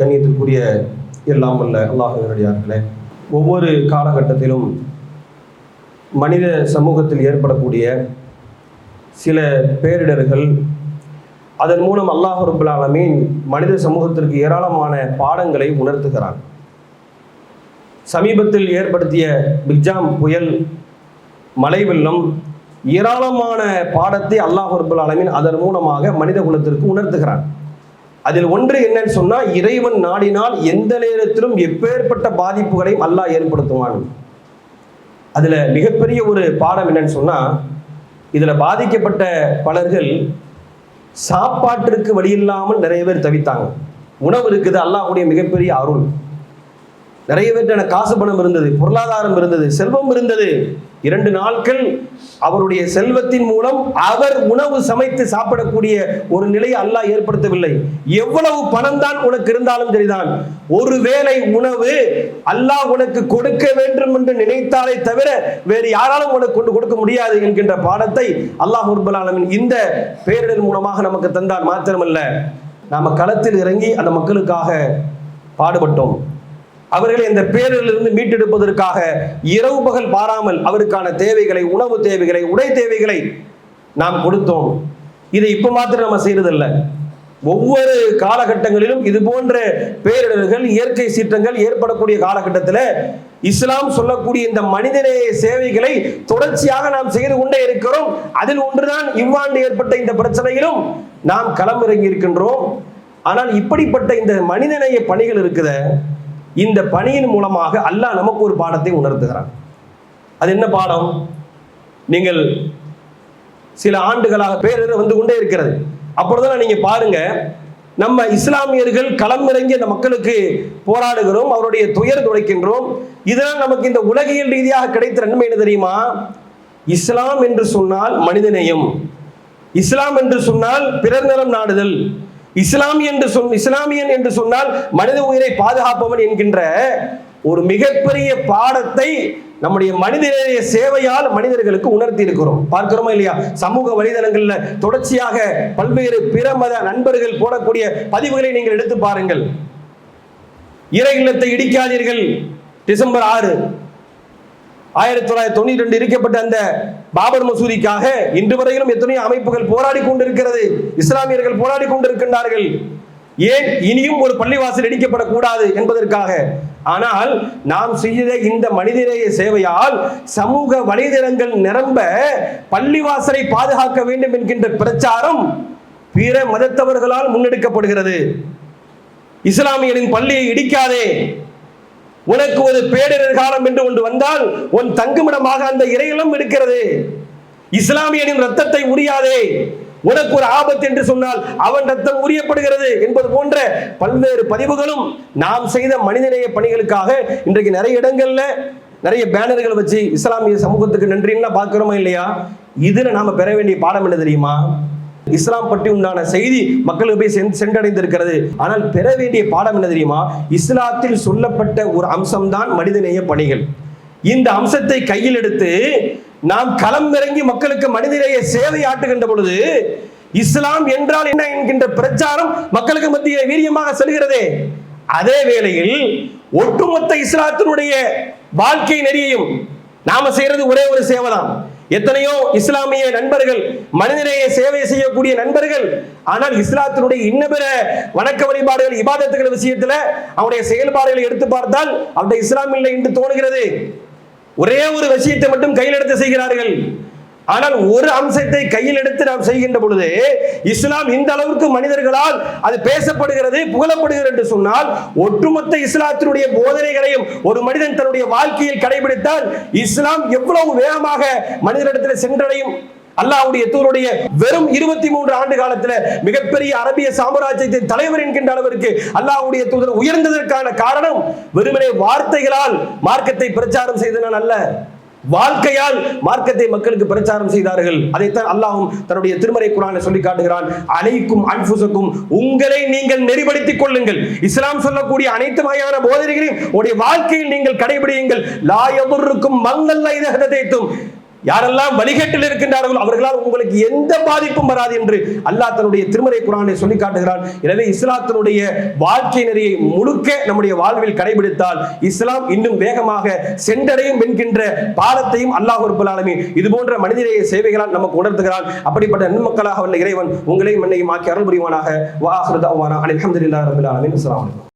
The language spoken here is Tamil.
கண்ணியத்திற்குரிய எல்லாம் அல்ல அல்லாஹர்களே ஒவ்வொரு காலகட்டத்திலும் மனித சமூகத்தில் ஏற்படக்கூடிய சில பேரிடர்கள் அதன் மூலம் அல்லாஹ் ரபுல் ஆலமீன் மனித சமூகத்திற்கு ஏராளமான பாடங்களை உணர்த்துகிறான். சமீபத்தில் ஏற்படுத்திய பிக்ஜாம் புயல் மலை வெள்ளம் ஏராளமான பாடத்தை அல்லாஹ் ரபுல் ஆலமீன் அதன் மூலமாக மனித குலத்திற்கு உணர்த்துகிறான். அதில் ஒன்று என்னன்னு சொன்னா இறைவன் நாடினால் எந்த நேரத்திலும் எப்பேற்பட்ட பாதிப்புகளையும் அல்லாஹ் ஏற்படுத்துவான். அதுல மிகப்பெரிய ஒரு பாடம் என்னன்னு சொன்னா இதுல பாதிக்கப்பட்ட பலர்கள் சாப்பாட்டிற்கு வழி இல்லாமல் நிறைய பேர் தவித்தாங்க. உணவு இருக்குது அல்லாஹ்வுடைய மிகப்பெரிய அருள். நிறைய பேர்ட்ட காசு பணம் இருந்தது பொருளாதாரம் இருந்தது செல்வம் இருந்தது. இரண்டு நாட்கள் அவருடைய செல்வத்தின் மூலம் அவர் உணவு சமைத்து சாப்பிடக்கூடிய ஒரு நிலையை அல்லாஹ் ஏற்படுத்தவில்லை. எவ்வளவு பணம் தான் உனக்கு இருந்தாலும் சரிதான் ஒருவேளை உணவு அல்லாஹ் உனக்கு கொடுக்க வேண்டும் என்று நினைத்தாலே தவிர வேறு யாராலும் உனக்கு கொண்டு கொடுக்க முடியாது என்கின்ற பாடத்தை அல்லாஹ் உர்பலாலமின் இந்த பேரிடர் மூலமாக நமக்கு தந்தார் மாத்திரமல்ல. நாம களத்தில் இறங்கி அந்த மக்களுக்காக பாடுபட்டோம். அவர்களை இந்த பேரிலிருந்து மீட்டெடுப்பதற்காக இரவு பகல் பாராமல் அவருக்கான தேவைகளை உணவு தேவைகளை உடை தேவைகளை நாம் கொடுத்தோம். இதை இப்ப மாத்திரம் நம்ம செய்யறதில்ல ஒவ்வொரு காலகட்டங்களிலும் இது போன்ற பேரிடர்கள் இயற்கை சீற்றங்கள் ஏற்படக்கூடிய காலகட்டத்தில் இஸ்லாம் சொல்லக்கூடிய இந்த மனிதநேய சேவைகளை தொடர்ச்சியாக நாம் செய்து கொண்டே இருக்கிறோம். அதில் ஒன்றுதான் இவ்வாண்டு ஏற்பட்ட இந்த பிரச்சனையிலும் நாம் களமிறங்கி இருக்கின்றோம். ஆனால் இப்படிப்பட்ட இந்த மனிதநேய பணிகள் இருக்குத. இந்த பணியின் மூலமாக அல்லாஹ் நமக்கு ஒரு பாடத்தை உணர்த்துகிறான். அது என்ன பாடம்? நீங்கள் சில ஆண்டுகளாக பேரர் வந்து கொண்டே இருக்கிறது. அப்பொழுதெல்லாம் நீங்க பாருங்க நம்ம இஸ்லாமியர்கள் களமிறங்கி அந்த மக்களுக்கு போராடுகிறோம் அவருடைய துயர் துடைக்கின்றோம். இதனால் நமக்கு இந்த உலகியல் ரீதியாக கிடைத்த நன்மை என்ன தெரியுமா? இஸ்லாம் என்று சொன்னால் மனிதநேயம். இஸ்லாம் என்று சொன்னால் பிறர் நலம் நாடுதல். இஸ்லாமி என்று சொல் இஸ்லாமியன் என்று சொன்னால் மனித உயிரை பாதுகாப்பவன் என்கின்ற ஒரு மிகப்பெரிய பாடத்தை நம்முடைய மனிதனுடைய சேவையால் மனிதர்களுக்கு உணர்த்தி இருக்கிறோம் பார்க்கிறோமா இல்லையா? சமூக வலைதளங்கள்ல தொடர்ச்சியாக பல்வேறு பிற மத நண்பர்கள் போடக்கூடிய பதிவுகளை நீங்கள் எடுத்து பாருங்கள். இறை இல்லத்தை இடிக்காதீர்கள். டிசம்பர் ஆறு. ஆயிரத்தி தொள்ளாயிரத்தி தொண்ணூத்தி ரெண்டு இருக்கப்பட்ட அந்த பாபர் மசூதிக்காக இன்று வரையிலும் எத்தனையோ அமைப்புகள் போராடி கொண்டிருக்கிறது. இஸ்லாமியர்கள் போராடி கொண்டிருக்கின்றார்கள். ஏன் இனியும் ஒரு பள்ளிவாசல் இடிக்கப்படக்கூடாது என்பதற்காக? ஆனால் நாம் செய்த இந்த மனிதநேய சேவையால் சமூக வலைதளங்கள் நிரம்ப பள்ளிவாசலை பாதுகாக்க வேண்டும் என்கின்ற பிரச்சாரம் பிற மதத்தவர்களால் முன்னெடுக்கப்படுகிறது. இஸ்லாமியரின் பள்ளியை இடிக்காதே. உனக்கு ஒரு பேரிடர் காலம் என்று ஒன்று வந்தால் உன் தங்குமிடமாக அந்த இறையிலும் இருக்கிறது. இஸ்லாமியனின் ரத்தத்தை உரியாதே. உனக்கு ஒரு ஆபத்து என்று சொன்னால் அவன் ரத்தம் உரியப்படுகிறது என்பது போன்ற பல்வேறு பதிவுகளும் நாம் செய்த மனிதநேய பணிகளுக்காக இன்றைக்கு நிறைய இடங்கள்ல நிறைய பேனர்கள் வச்சு இஸ்லாமிய சமூகத்துக்கு நன்றின்னா பார்க்கிறோமா இல்லையா? இதுல நாம பெற வேண்டிய பாடம் என்ன தெரியுமா? இஸ்லாம் பற்றி உண்டான செய்தி மக்களுக்கு போய் சென்றடைந்திருக்கிறது. ஆனால் பெற வேண்டிய பாடம் என்ன தெரியுமா? இஸ்லாத்தில் சொல்லப்பட்ட ஒரு அம்சம்தான் மனிதநேய பணிகள். இந்த அம்சத்தை கையில் எடுத்து நாம் களம் இறங்கி மக்களுக்கு மனிதநேய சேவை ஆட்டுகின்ற பொழுது இஸ்லாம் என்றால் என்ன என்கின்ற பிரச்சாரம் மக்களுக்கு மத்திய வீரியமாக செல்கிறதே. அதே வேளையில் ஒட்டுமொத்த இஸ்லாத்தினுடைய வாழ்க்கை நெறியையும் நாம செய்யறது ஒரே ஒரு சேவை தான் எத்தனையோ இஸ்லாமிய நண்பர்கள் மனிதநேய சேவை செய்யக்கூடிய நண்பர்கள் ஆனால் இஸ்லாத்தினுடைய இன்னபிற வணக்க வழிபாடுகள் இபாதத்துகள் விஷயத்துல அவருடைய செயல்பாடுகளை எடுத்து பார்த்தால் அவருடைய இஸ்லாம் இல்லை என்று தோணுகிறது. ஒரே ஒரு விஷயத்தை மட்டும் கையில் எடுத்து செய்கிறார்கள். ஆனால் ஒரு அம்சத்தை கையில் எடுத்து நாம் செய்கின்ற பொழுது இஸ்லாம் இந்த அளவுக்கு மனிதர்களால் அது பேசப்படுகிறது புகழப்படுகிறது என்று சொன்னால் ஒட்டுமொத்த இஸ்லாத்தினுடைய போதனைகளையும் ஒரு மனிதன் தன்னுடைய வாழ்க்கையில் கடைபிடித்தால் இஸ்லாம் எவ்வளவு வேகமாக மனிதனிடத்தில் சென்றடையும்? அல்லாஹ்வுடைய தூருடைய வெறும் இருபத்தி மூன்று ஆண்டு காலத்துல மிகப்பெரிய அரபிய சாம்ராஜ்யத்தின் தலைவர் என்கின்ற அளவிற்கு அல்லாஹ்வுடைய தூதர் உயர்ந்ததற்கான காரணம் வெறுமனே வார்த்தைகளால் மார்க்கத்தை பிரச்சாரம் செய்தனால் அல்ல. வாழ்க்கையால் மார்க்கத்தை மக்களுக்கு பிரச்சாரம் செய்தார்கள். அதைத்தான் அல்லாஹும் தன்னுடைய திருமறை குரானை சொல்லி காட்டுகிறான். அலைக்கும் அன்புசக்கும் உங்களை நீங்கள் நெறிப்படுத்திக் கொள்ளுங்கள். இஸ்லாம் சொல்லக்கூடிய அனைத்து வகையான போதனைகளையும் உடைய வாழ்க்கையில் நீங்கள் கடைபிடியுங்கள். லா எவருக்கும் மங்கல்ல யாரெல்லாம் வழிகட்டில் இருக்கின்றார்களோ அவர்களால் உங்களுக்கு எந்த பாதிப்பும் வராது என்று அல்லாஹ் தன்னுடைய திருமறை குரானை சொல்லி காட்டுகிறான். எனவே இஸ்லாத்தினுடைய வாழ்க்கை நெறியை முழுக்க நம்முடைய வாழ்வில் கடைபிடித்தால் இஸ்லாம் இன்னும் வேகமாக சென்றடையும் என்கின்ற பாலத்தையும் அல்லாஹ் ரப்பல் இது போன்ற மனிதநேய சேவைகளால் நமக்கு உணர்த்துகிறான். அப்படிப்பட்ட நன்மக்களாக உள்ள இறைவன் உங்களையும் என்னையும் ஆக்கி அருள் புரிவானாக. வாஹிரு அலமதுல்லா ரபுல்லாலுமே ரப்பில்